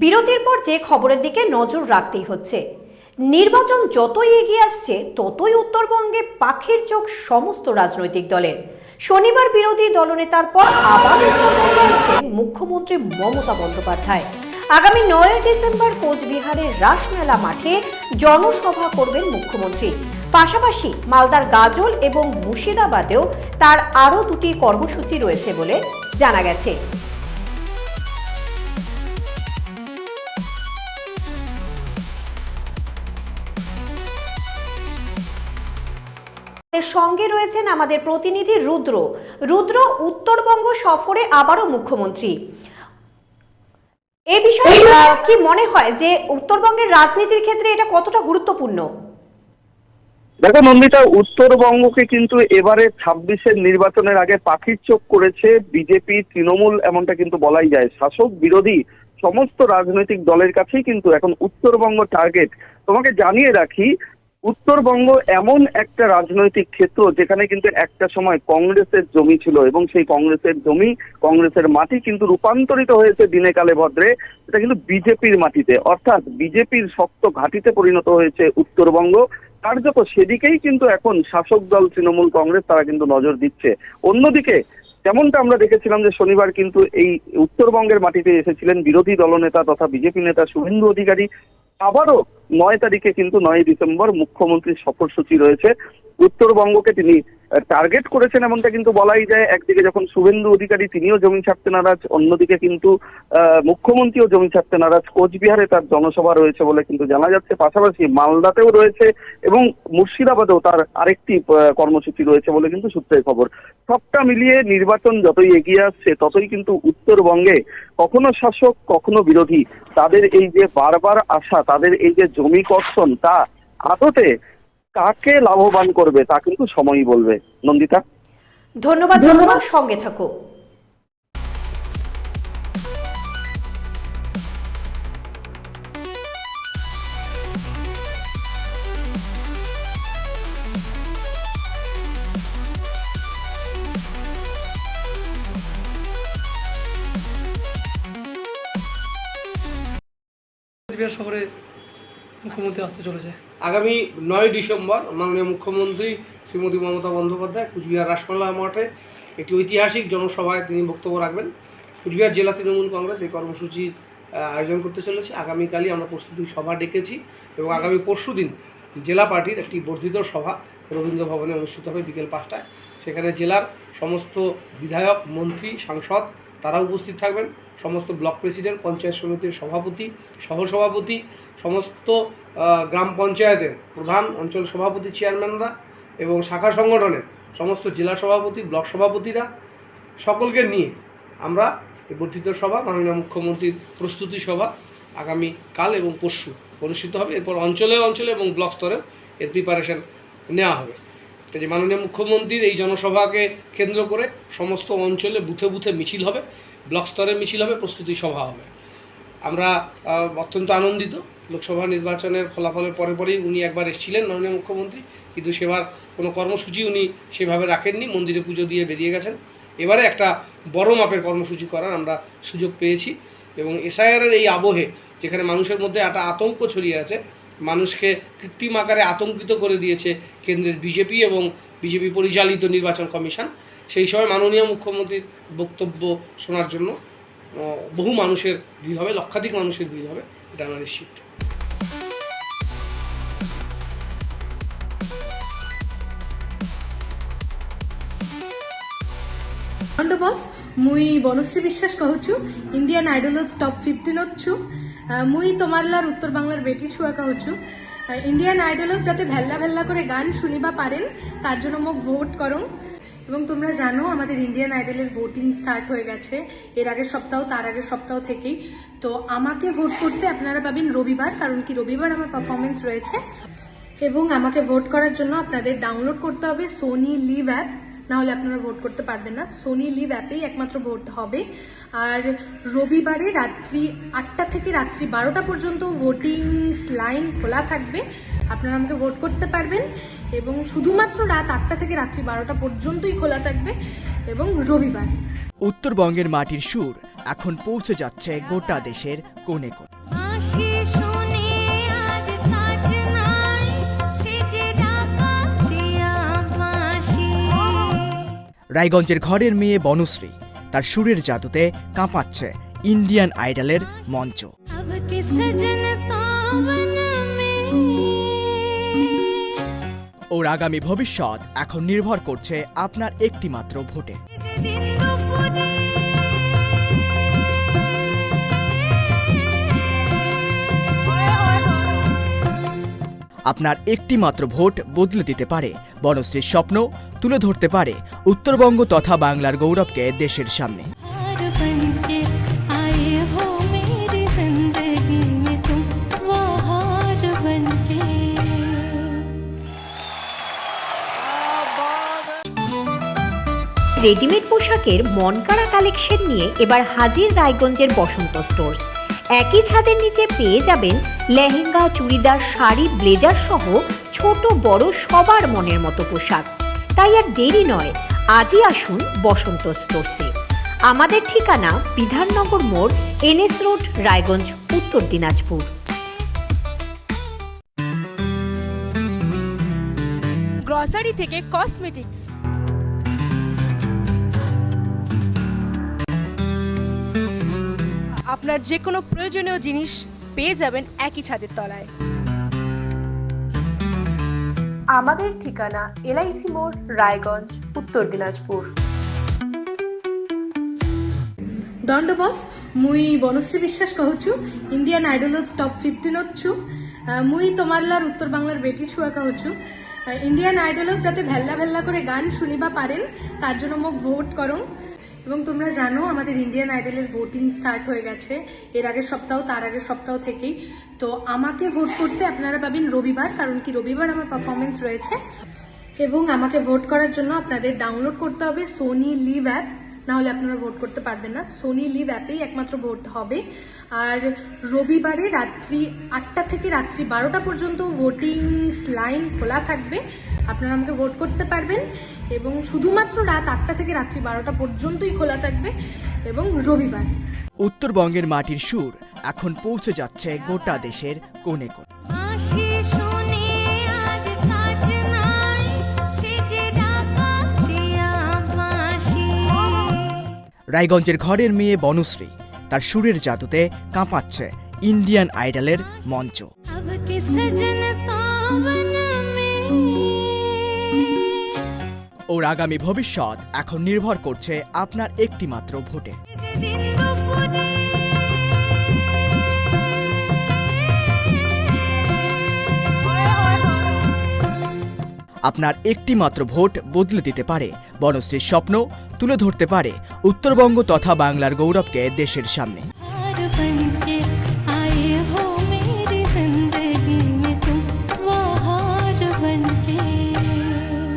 বিরতির পর যে খবরের দিকে নজর রাখতেই হচ্ছে। নির্বাচন যতই এগিয়ে আসছে, ততই উত্তরবঙ্গে পাখির চোখ সমস্ত রাজনৈতিক দলের। শনিবার বিরোধী দলনেতার পর আবার মুখ্যমন্ত্রী মমতা বন্দ্যোপাধ্যায়। আগামী নয় ডিসেম্বর কোচবিহারের রাসমেলা মাঠে জনসভা করবেন মুখ্যমন্ত্রী। পাশাপাশি মালদার গাজল এবং মুর্শিদাবাদেও তার আরও দুটি কর্মসূচি রয়েছে বলে জানা গেছে। সঙ্গে রয়েছেন আমাদের প্রতিনিধি রুদ্র। রুদ্র উত্তরবঙ্গ সফরে আবারও মুখ্যমন্ত্রী। এই বিষয়ে কি মনে হয় যে উত্তরবঙ্গের রাজনীতির ক্ষেত্রে এটা কতটা গুরুত্বপূর্ণ? দেখো নন্দিতা উত্তরবঙ্গকে কিন্তু এবারে ছাব্বিশের নির্বাচনের আগে পাখির চোখ করেছে বিজেপি তৃণমূল এমনটা কিন্তু বলাই যায়। শাসক বিরোধী সমস্ত রাজনৈতিক দলের কাছেই কিন্তু এখন উত্তরবঙ্গ টার্গেট তোমাকে জানিয়ে রাখি উত্তরবঙ্গ এমন একটা রাজনৈতিক ক্ষেত্র যেখানে কিন্তু একটা সময় কংগ্রেসের জমি ছিল এবং সেই কংগ্রেসের জমি, কংগ্রেসের মাটি কিন্তু রূপান্তরিত হয়েছে দিনে কালে ভদ্রে এটা কিন্তু বিজেপির মাটিতে। অর্থাৎ বিজেপির শক্ত ঘাঁটিতে পরিণত হয়েছে উত্তরবঙ্গ। কার্যত সেদিকেই কিন্তু এখন শাসক দল, তৃণমূল, কংগ্রেস তারা কিন্তু নজর দিচ্ছে। অন্যদিকে, যেমনটা আমরা দেখেছিলাম যে শনিবার কিন্তু এই উত্তরবঙ্গের মাটিতে এসেছিলেন বিরোধী দলনেতা তথা বিজেপি নেতা শুভেন্দু অধিকারী। আবারও নয় তারিখে কিন্তু নয় ডিসেম্বর মুখ্যমন্ত্রীর সফরসূচি রয়েছে। উত্তরবঙ্গকে তিনি টার্গেট করেছেন এমনটা কিন্তু বলাই যায়। একদিকে যখন শুভেন্দু অধিকারী তিনিও জমি ছাড়তে নারাজ, অন্যদিকে কিন্তু মুখ্যমন্ত্রীও জমি ছাড়তে নারাজ। কোচবিহারে তার জনসভা রয়েছে বলে কিন্তু জানা যাচ্ছে। পাশাপাশি মালদাতেও রয়েছে এবং মুর্শিদাবাদেও তার আরেকটি কর্মসূচি রয়েছে বলে কিন্তু সূত্রের খবর। সবটা মিলিয়ে নির্বাচন যতই এগিয়ে আসছে, ততই কিন্তু উত্তরবঙ্গে কখনো শাসক, কখনো বিরোধী, তাদের এই যে বারবার আসা তাদের এই যে জমি কর্ষণ, তা আদতে কাকে লাভবান করবে তা কিন্তু সময়ই বলবে। নন্দিতা? ধন্যবাদ ধন্যবাদ। সঙ্গে থাকো। শহরে মুখ্যমন্ত্রী আসতে চলেছে। আগামী নয় ডিসেম্বর মাননীয় মুখ্যমন্ত্রী শ্রীমতী মমতা বন্দ্যোপাধ্যায় কুচবিহার রাসমেলা মাঠে একটি ঐতিহাসিক জনসভায় তিনি বক্তব্য রাখবেন। কুচবিহার জেলা তৃণমূল কংগ্রেস এই কর্মসূচির আয়োজন করতে চলেছে। আগামীকালই আমরা প্রস্তুতি সভা ডেকেছি এবং আগামী পরশু দিন জেলা পার্টির একটি বর্ধিত সভা রবীন্দ্র ভবনে অনুষ্ঠিত হবে বিকেল পাঁচটায়। সেখানে জেলার সমস্ত বিধায়ক, মন্ত্রী, সাংসদ তারা উপস্থিত থাকবেন। সমস্ত ব্লক প্রেসিডেন্ট, পঞ্চায়েত সমিতির সভাপতি, সহসভাপতি, সমস্ত গ্রাম পঞ্চায়েতের প্রধান অঞ্চল সভাপতি, চেয়ারম্যানরা এবং শাখা সংগঠনের সমস্ত জেলা সভাপতি, ব্লক সভাপতিরা সকলকে নিয়ে আমরা এই বর্ধিত সভা, মাননীয় মুখ্যমন্ত্রীর প্রস্তুতি সভা আগামী কাল এবং পরশু অনুষ্ঠিত হবে। এরপর অঞ্চলে অঞ্চলে এবং ব্লক স্তরে এর প্রিপারেশন নেওয়া হবে। যে মাননীয় মুখ্যমন্ত্রীর এই জনসভাকে কেন্দ্র করে সমস্ত অঞ্চলে বুথে বুথে মিছিল হবে, ব্লক স্তরে মিছিল হবে, প্রস্তুতি সভা হবে। আমরা অত্যন্ত আনন্দিত, লোকসভা নির্বাচনের ফলাফলের পরে পরেই উনি একবার এসেছিলেন মাননীয় মুখ্যমন্ত্রী, কিন্তু সেবার কোনো কর্মসূচি উনি সেভাবে রাখেননি, মন্দিরে পুজো দিয়ে বেরিয়ে গেছেন। এবারে একটা বড় মাপের কর্মসূচি করার আমরা সুযোগ পেয়েছি এবং এসআইআরের এই আবহে, যেখানে মানুষের মধ্যে একটা আতঙ্ক ছড়িয়ে আছে মানুষকে কৃত্রিম আকারে আতঙ্কিত করে দিয়েছে কেন্দ্রের বিজেপি এবং বিজেপি পরিচালিত নির্বাচন কমিশন সেই সময় মাননীয় মুখ্যমন্ত্রীর বক্তব্য শোনার জন্য আহ, বহু মানুষের ভিড় হবে লক্ষাধিক মানুষের ভিড় হবে এটা আমরা নিশ্চিত ଅଣ୍ଡ ବସ୍ ମୁଇଁ ବନଶ୍ରୀ বিশ্বাস কহুছু ইন্ডিয়ান আইডল টপ ফিফটিন অছু মুই তোমারলার উত্তর বাংলার বেটি ছুয়া কহুছু ইন্ডিয়ান আইডল যাতে ভেল্লা ভেল্লা করে গান শুনিবা পারেন, তার জন্য মোক ভোট করো। এবং তোমরা জানো, আমাদের ইন্ডিয়ান আইডলের ভোটিং স্টার্ট হয়ে গেছে, এর আগের সপ্তাহ, তার আগের সপ্তাহ থেকেই। তো আমাকে ভোট করতে আপনারা পাবেন রবিবার, কারণ কি রবিবার আমার পারফরমেন্স রয়েছে। এবং আমাকে ভোট করার জন্য আপনাদের ডাউনলোড করতে হবে সোনি লিভ অ্যাপ না হলে আপনারা ভোট করতে পারবেন না। সোনি লিভ অ্যাপেই একমাত্র ভোট হবে। আর রবিবারে রাত্রি আটটা থেকে রাত্রি বারোটা পর্যন্ত ভোটিং লাইন খোলা থাকবে। আপনারা আমাকে ভোট করতে পারবেন। এবং শুধুমাত্র রাত আটটা থেকে রাত্রি বারোটা পর্যন্তই খোলা থাকবে। এবং রবিবার। উত্তরবঙ্গের মাটির সুর এখন পৌঁছে যাচ্ছে গোটা দেশের কোণে কোণে। রায়গঞ্জের ঘরের মেয়ে বনশ্রী তার সুরের জাদুতে কাঁপাচ্ছে ইন্ডিয়ান আইডলের মঞ্চ। ওর আগামী ভবিষ্যৎ এখন নির্ভর করছে আপনার একটিমাত্র ভোটে। আপনার একটিমাত্র ভোট বদলে দিতে পারে বনশ্রীর স্বপ্ন তুলে ধরতে পারে উত্তরবঙ্গ তথা বাংলার গৌরবকে দেশের সামনে। রেডিমেড পোশাকের মনকাড়া কালেকশন নিয়ে এবার হাজির রায়গঞ্জের বসন্ত স্টোর্স একই ছাদের নিচে পেয়ে যাবেন লেহেঙ্গা চুড়িদার শাড়ি ব্লেজার সহ ছোট বড় সবার মনের মতো পোশাক। তাই আর দেরি নয়। আজই আসুন বসন্ত স্টোর্সে। আমাদের ঠিকানা বিধাননগর মোড়, এনএস রোড, রায়গঞ্জ, উত্তর দিনাজপুর। গ্রসারি থেকে কসমেটিক্স আপনার যে কোনো প্রয়োজনীয় জিনিস পেয়ে যাবেন একই ছাদের তলায়। আমাদের ঠিকানা এলআইসি মোড়, রায়গঞ্জ, উত্তর দিনাজপুর। দণ্ডবত মুই বনশ্রী বিশ্বাস কহুছু ইন্ডিয়ান আইডল টপ ফিফটিন হচ্ছু মুই তোমারলার উত্তর বাংলার বেটি ছুয়া কহুছু ইন্ডিয়ান আইডলও যাতে ভেল্লা ভেল্লা করে গান শুনিবা পারেন, তার জন্য মোক ভোট করুন। এবং তোমরা জানো আমাদের ইন্ডিয়ান আইডলের ভোটিং স্টার্ট হয়ে গেছে। এর আগের সপ্তাহ, তার আগের সপ্তাহ থেকেই। তো আমাকে ভোট করতে আপনারা পাবেন রবিবার, কারণ কি রবিবার আমার পারফরমেন্স রয়েছে। এবং আমাকে ভোট করার জন্য আপনাদের ডাউনলোড করতে হবে সোনি লিভ অ্যাপ না হলে আপনারা ভোট করতে পারবেন না। সোনি লিভ অ্যাপেই একমাত্র ভোট হবে। আর রবিবারে রাত্রি আটটা থেকে রাত্রি বারোটা পর্যন্ত ভোটিং লাইন খোলা থাকবে। আপনারা আমাকে ভোট করতে পারবেন এবং শুধুমাত্র রাত আটটা থেকে রাত্রি বারোটা পর্যন্তই খোলা থাকবে এবং রবিবার। উত্তরবঙ্গের মাটির সুর এখন পৌঁছে যাচ্ছে গোটা দেশের কোণে কোণে। রায়গঞ্জের ঘরের মেয়ে বনশ্রী তার সুরের জাদুতে কাঁপাচ্ছে ইন্ডিয়ান আইডলের মঞ্চ। ওর আগামী ভবিষ্যৎ এখন নির্ভর করছে আপনার একটিমাত্র ভোটে। আপনার একটি মাত্র ভোট বদলে দিতে পারে। বনশ্রীর স্বপ্ন তুলে ধরতে পারে উত্তরবঙ্গ তথা বাংলার গৌরবকে দেশের সামনে।